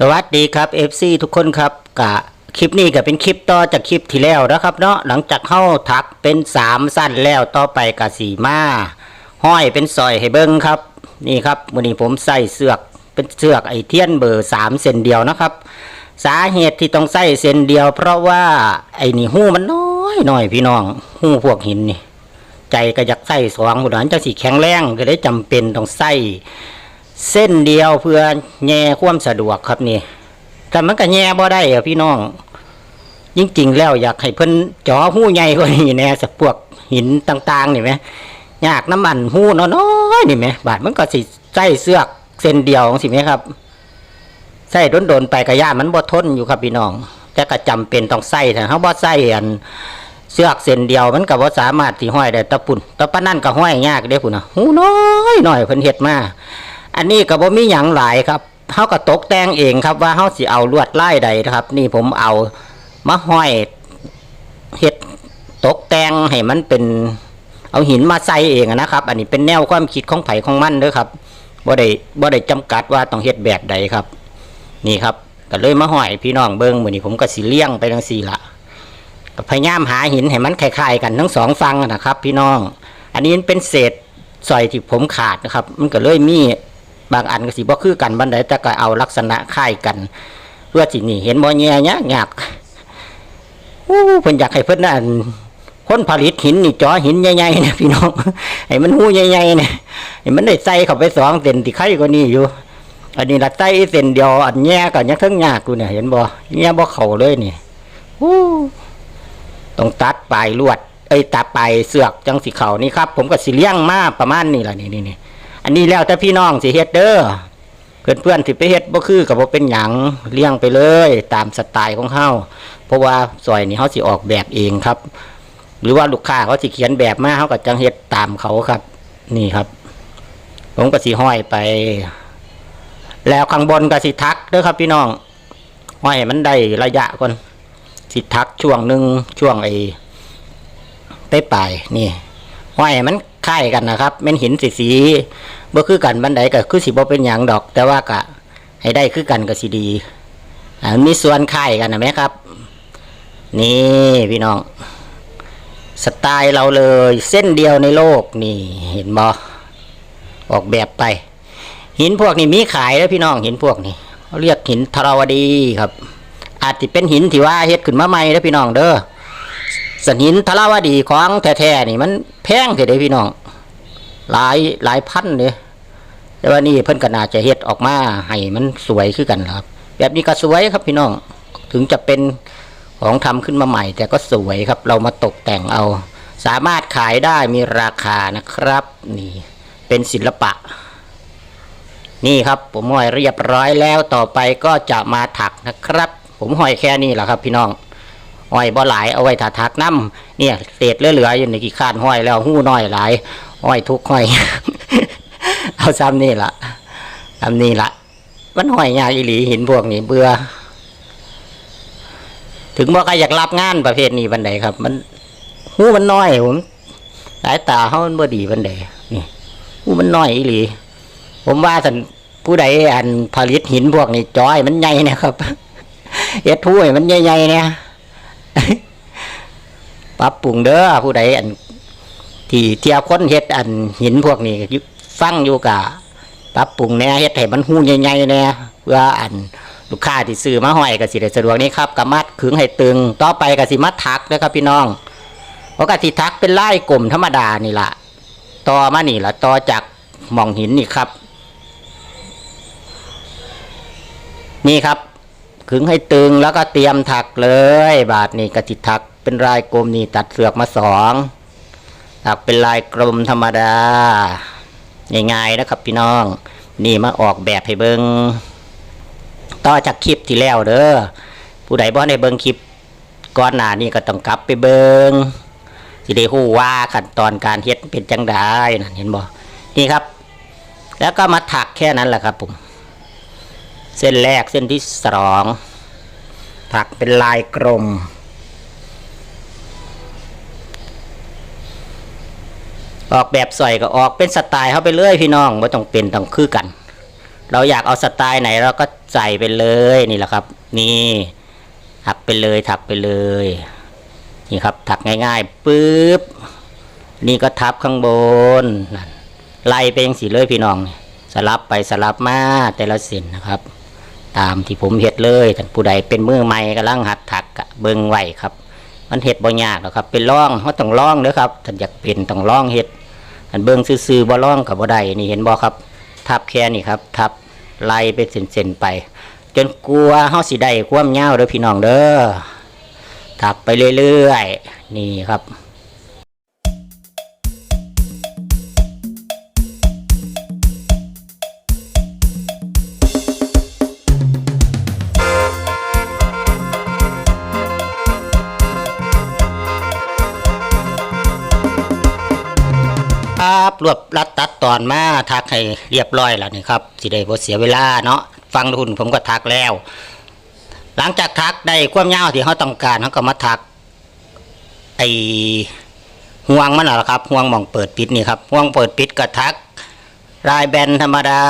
สวัสดีครับ FC ทุกคนครับกะคลิปนี้ก็เป็นคลิปต่อจากคลิปที่แล้วนะครับเนาะหลังจากเข้าถักเป็นสามสั้นแล้วต่อไปกะสีมาห้อยเป็นซอยให้เบิ้งครับ นี่ครับวันนี้ผมใส่เสือกเป็นเสือกไอเทียนเบอร์สามเซนเดียวนะครับ สาเหตุที่ต้องใส่เซนเดียว เพราะว่าไอนี่หู้มันน้อยหน่อยพี่น้องหู้พวกหินนี่ ใจก็อยากใส่สองบุญนั้นจะสีแข็งแรงก็เลยจำเป็นต้องใส่ เส้นเดียวเพื่อแง่ความสะดวกครับนี่แต่มันก็แง่บ่ได้อะพี่น้องจริงแล้วอยากให้เพิ่นจ่อหู้ใหญ่กว่านี้แน่สักพวกหินต่างๆนี่ไหมยากน้ำมันหู้น้อยๆนี่ไหมบาดมันก็สิใส่เสือกเส้นเดียวสิไหมครับใส่โดนๆไปกระยามันบ่ทนอยู่ครับพี่น้อง แต่ก็จำเป็นต้องใส่ถ้าเขาบ่ใส่อันเสือกเส้นเดียวมันก็บ่สามารถที่ห้อยได้ตะปุ่นตะปะนั่นก็ห้อยยากเด้พุ่นนะหูน้อยหน่อยเพิ่นเฮ็ดมา อันนี้ก็บ่มีหยังหลายครับเฮาก็ตกแต่งเองครับ ว่าเฮาสิเอาลวดลายใดนะครับ นี่ผมเอามาห้อยเฮ็ดตกแต่งให้มันเป็น เอาหินมาใส่เองนะครับ อันนี้เป็นแนวความคิดของไผของมันเด้อครับบ่ได้บ่ได้จำกัดว่าต้องเฮ็ดแบบใดครับ นี่ครับก็เลยมาห้อยพี่น้องเบิ่งมือนี้ผมก็สิเลี้ยงไปจังซี่ละก็พยายามหาหินให้มันคล้ายๆกันทั้งสองฝั่งนะครับ พี่น้อง อันนี้เป็นเศษสอยที่ผมขาดนะครับ มันก็เลยมี บางอันก็สิบ่คือกันบันไดแต่ก็เอาลักษณะคล้ายกันเพื่อสินี่เห็นบ่แย่ยากยากอู้เพิ่นอยากให้เพิ่นนั่นคนผลิตหินนี่จอหินใหญ่ๆนะพี่น้องให้มันหูใหญ่ๆนะให้มันได้ใส่เข้าไปสองเซนที่ไข่กว่านี้อยู่ อันนี้ละใส่เส้นเดียวอันแย่ก็ยังทั้งยากกูเนี่ยเห็นบ่แย่บ่เข้าเลยนี่อู้ต้องตัดปลายลวดเอ้ยตัดปลายเสือกจังสิเข้านี่ครับ ผมก็สิเลี้ยงมาประมาณนี้ล่ะนี่นี่นี่ อันนี้แล้วแต่พี่น้องสิเฮ็ดเด้อเพื่อนเพื่อนสิไปเฮ็ดบ่คือกับบ่เป็นหยังเลี้ยงไปเลย ตามสไตล์ของเฮาเพราะว่าซอยนี้เฮาสิออกแบบเองครับ หรือว่าลูกค้าเขาสิเขียนแบบมาเฮาก็จังเฮ็ดตามเขาครับ นี่ครับผมก็สิห้อยไป แล้วข้างบนก็สิทักเด้อครับ พี่น้องห้อยมันได้ระยะก่อนสิทักช่วงหนึ่งช่วงไอ้ไปปลายนี่ห้อยมัน คล้ายกันนะครับเป็นหินสีสีบ่คือกันบันไดก็คือสิบ่เป็นหยังดอก แต่ว่าก็ให้ได้คือกันก็สิดีอ่ามีส่วนคล้ายกันนะไหมครับ นี่พี่น้อง สไตล์เราเลยเส้นเดียวในโลกนี่เห็นบ่ออกแบบไป หินพวกนี้มีขายแล้วพี่น้องหินพวกนี้เขาเรียกหินทราวดีครับ อาจจะเป็นหินที่ว่าเฮ็ดขึ้นมาใหม่แล้วพี่น้องเด้อ สนินทราวดีของแท้ๆนี่มันแพงเถิดเด้พี่น้อง หลายหลายพันเลยแต่ว่านี่เพิ่นก็น่าจะเฮ็ดออกมาให้มันสวยขึ้นกันครับ แบบนี้ก็สวยครับพี่น้องถึงจะเป็นของทำขึ้นมาใหม่ แต่ก็สวยครับ เรามาตกแต่งเอา สามารถขายได้มีราคานะครับ นี่เป็นศิลปะ นี่ครับ ผมห้อยเรียบร้อยแล้วต่อไปก็จะมาถักนะครับ ผมห้อยแค่นี้แหละครับ พี่น้อง ห้อยบ่หลายเอาไว้ถาถักน้ำเนี่ยเศษเหลือๆอยู่ในกี่ข้านห้อยแล้วหู้น้อยหลายห้อยทุกห้อย เอาซ้ำนี่ละซ้ำนี่ละมันห้อยยากอีหลีหินพวกนี้เบื่อ ถึงว่าใครอยากรับงานประเภทนี้บันไดครับ มันหู้มันน้อยผมสายตาเขามันบ่ดีบันไดนี่หู้มันน้อยอีหลี ผมว่าท่านผู้ใดอันผลิตหินพวกนี้จอยมันใหญ่นะครับเฮ็ดถ้วยมันใหญ่ๆเนี่ย ปรับปรุงเด้อผู้ใดอัน ที่เที่ยวคนเฮ็ดอันหินพวกนี้ฟังอยู่กะปรับปรุงแน่เฮ็ดให้มันหูใหญ่ๆแน่เพื่ออันลูกค้าที่ซื้อมาห้อยก็สิได้สะดวกนี่ครับก็มัดขึงให้ตึง ต่อไปก็สิมัดถักนะครับ พี่น้องปกติทักเป็นไลายกลมธรรมดานี่ล่ะต่อมานี่ล่ะต่อจากหม่องหินนี่ครับ นี่ครับ ขึงให้ตึงแล้วก็เตรียมถักเลย บาทนี่กระติถักเป็นลายกลมนี่ตัดเสือกมาสองถักเป็นลายกลมธรรมดาง่ายๆนะครับพี่น้อง นี่มาออกแบบให้เบิงต่อจากคลิปที่แล้วเด้อผู้ใดบ่ได้เบิงคลิปก่อนหน้านี้ก็ต้องกลับไปเบิงสิได้ฮู้ว่าขั้นตอนการเฮ็ดเป็นจังไดนั่นเห็นบ่นี่ครับ แล้วก็มาถักแค่นั้นแหละครับผม เส้นแรกเส้นที่สองถักเป็นลายกลม ออกแบบใสอยก็ออกเป็นสไตล์เข้าไปเรื่อยพี่น้องไม่ต้องเป็นต้องคือกัน เราอยากเอาสไตล์ไหนเราก็ใส่ไปเลยนี่แหละครับ นี่ถักไปเลยถักไปเลย นี่ครับถักง่ายๆปึ๊บนี่ก็ทับข้างบนนั่นไล่ไปยังสีเลยพี่น้อง สลับไปสลับมาแต่ละเส้นนะครับ ตามที่ผมเฮ็ดเลยท่านผู้ใดเป็นมือใหม่กำลังหัดถักเบิ่งไหวครับ มันเฮ็ดบ่ยากหรอกครับ เป็นร่องเขาต้องร่องเด้อครับท่านอยากเป็นต้องร่องเฮ็ดท่านเบิ่งซื่อๆบ่ร่องกับบ่ได้นี่เห็นบ่ครับ ทับแค่นี้ครับ ทับไล่ไปเส้นๆไป จนกลัวเฮาสิได้ความยาเด้อพี่น้องเด้อทับไปเรื่อยๆนี่ครับ รวบรัดตัดตอนมาทักให้เรียบร้อยแล้วนี่ครับสิได้บ่เสียเวลาเนาะฟังทุนผมก็ทักแล้ว หลังจากทักได้ความยาวที่เขาต้องการเขาก็มาทักไอห่วงมันน่ะล่ะครับห่วงมองเปิดปิดนี่ครับห่วงเปิดปิดก็ทักรายแบนธรรมดา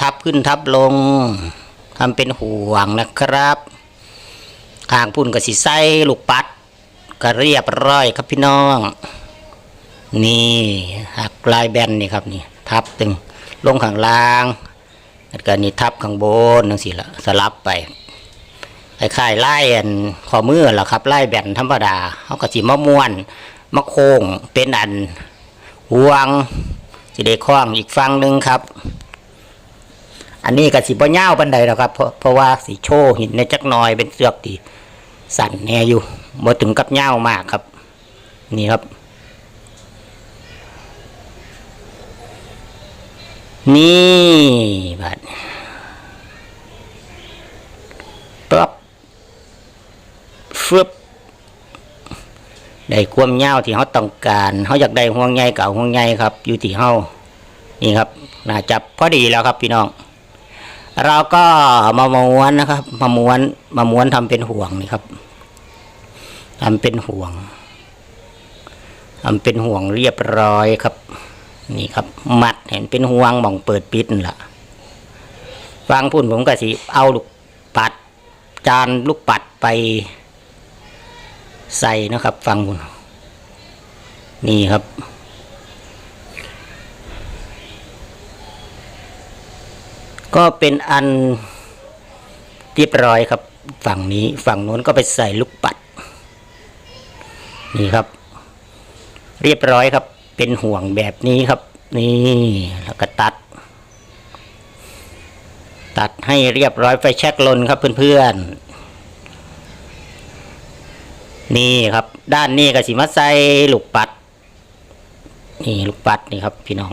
ทับขึ้นทับลงทำเป็นห่วงนะครับข้างพุ่นก็สิใส่ลูกปัด ก็เรียบร้อยครับพี่น้อง นี่หักลายแบนนี่ครับนี่ ทับตึงลงข้างล่างแล้วก็นี่ทับข้างบนนั่นสิละสลับไปคล้ายๆไล่อันข้อมือล่ะครับไล่แบนธรรมดาเขาก็สิมะม่วนมะโค้งเป็นอันห่วงสิได้คล้องอีกฝั่งหนึ่งครับ อันนี้ก็สิบ่ยาปันใดหรอกครับ เพราะเพราะว่าสีโชหินในจักหน่อยเป็นเสือกที่สั่นแน่อยู่บ่ถึงกับยามากครับ นี่ครับ นี่บัดปับฟึบได้ความยาวที่เขาต้องการเขาอยากได้ห่วงใยเก่าห่วงใยครับ อยู่ที่เขานี่ครับน่าจับพอดีแล้วครับพี่น้อง เราก็มาม้วนนะครับ มาม้วนมาม้วนทำเป็นห่วงนี่ครับทำเป็นห่วงทำเป็นห่วงเรียบร้อยครับ นี่ครับ มัดเห็นเป็นห่วงมองเปิดปิดล่ะวางพุ่นผมก็สิเอาลูกปัด จานลูกปัดไป ใส่นะครับ ฟังพุ่นนี่ครับ ก็เป็นอันเรียบร้อยครับ ฝั่งนี้ฝั่งโน้นก็ไปใส่ลูกปัด นี่ครับ เรียบร้อยครับ เป็นห่วงแบบนี้ครับ นี่แล้วก็ตัด ตัดให้เรียบร้อยไฟแช็กลนครับเพื่อนๆ นี่ครับ ด้านนี้ก็สิมาใส่ลูกปัด นี่ลูกปัดนี่ครับ พี่น้อง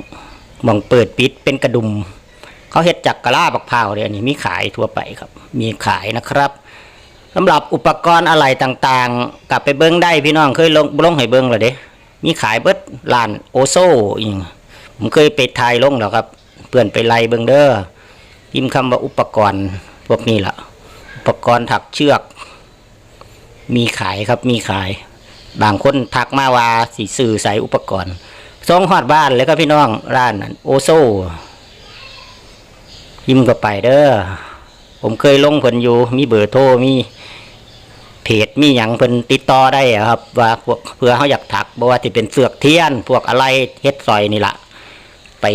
มองเปิดปิดเป็นกระดุม เขาเฮ็ดจากกะลาบักพร้าวเนี่ยอันนี้มีขายทั่วไปครับ มีขายนะครับสำหรับอุปกรณ์อะไรต่างๆ กลับไปเบิ้งได้พี่น้องเคยลงลงให้เบิ้งเลยเด้ มีขายเบิดร้านโอโซอีกผมเคยไปถ่ายลงแล้วครับ เพื่อนไปไล่เบิ้งเด้อพิมพ์คำว่าอุปกรณ์พวกนี้ละอุปกรณ์ถักเชือก มีขายครับมีขาย บางคนทักมาว่าสีสื่อใส่อุปกรณ์ส่งฮอดบ้านเลยครับพี่น้องร้านโอโซพิมพ์ก็ไปเด้อผมเคยลงเพิ่นอยู่ มีเบอร์โทรมี เพจมีหยังเพิ่นติดต่อได้ครับ ว่าพวกเพื่อเขาอยากถักบ่ว่าที่เป็นเสือกเทียน พวกอะไรเฮ็ดซอยนี่ละไป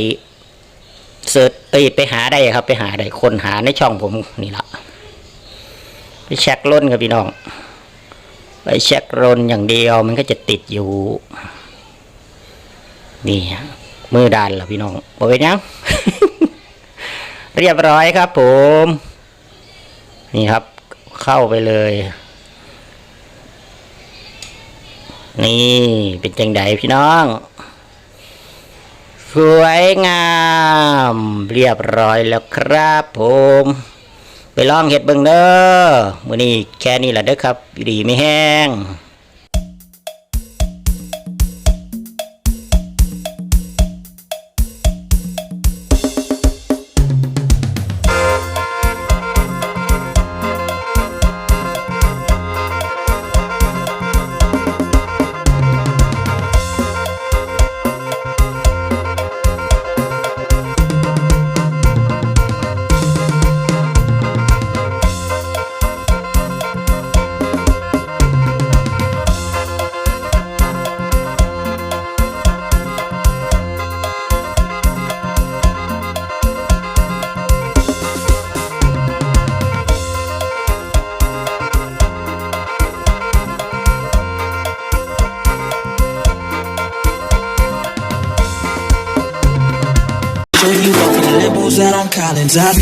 เสิร์ชเอ้ยไปหาได้ครับ ไปหาได้คนหาในช่องผมนี่ละไปเช็คล้นครับพี่น้องไปเช็คล้นอย่างเดียวมันก็จะติดอยู่ นี่มือดานล่ะพี่น้องบ่เป็นหยังเรียบร้อยครับผม นี่ครับ เข้าไปเลย นี่เป็นจังไดพี่น้อง สวยงาม เรียบร้อยแล้วครับผม ไปลองเห็ดเบิ่งเด้อมื้อนี้แค่นี้แหละเด้อครับ ดีไม่แห้ง You off in Lambos out on Collins. I